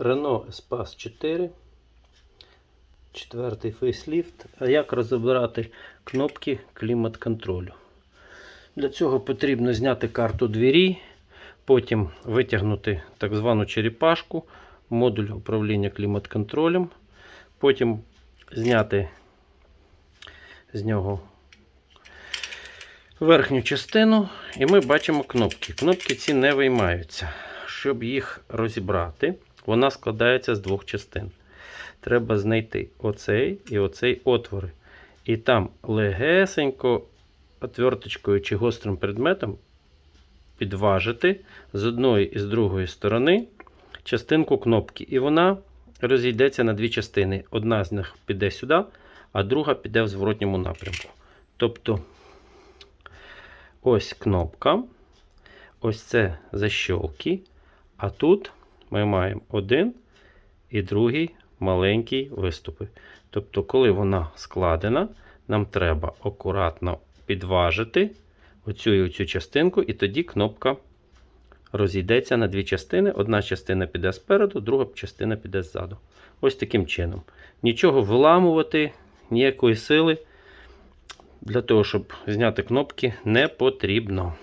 Renault Espace 4. Четвертий фейсліфт. А як розібрати кнопки клімат-контролю? Для цього потрібно зняти карту двері, потім витягнути так звану черепашку, модуль управління клімат-контролем, потім зняти з нього верхню частину, і ми бачимо кнопки. Кнопки ці не виймаються. Щоб їх розібрати, вона складається з двох частин. Треба знайти оцей і оцей отвори. І там легесенько отверточкою чи гострим предметом підважити з одної і з другої сторони частинку кнопки. І вона розійдеться на дві частини. Одна з них піде сюди, а друга піде в зворотньому напрямку. Тобто ось кнопка, ось це защолки, а тут ми маємо один і другий маленький виступи. Тобто, коли вона складена, нам треба акуратно підважити оцю і оцю частинку, і тоді кнопка розійдеться на дві частини. Одна частина піде спереду, друга частина піде ззаду. Ось таким чином. Нічого виламувати, ніякої сили для того, щоб зняти кнопки, не потрібно.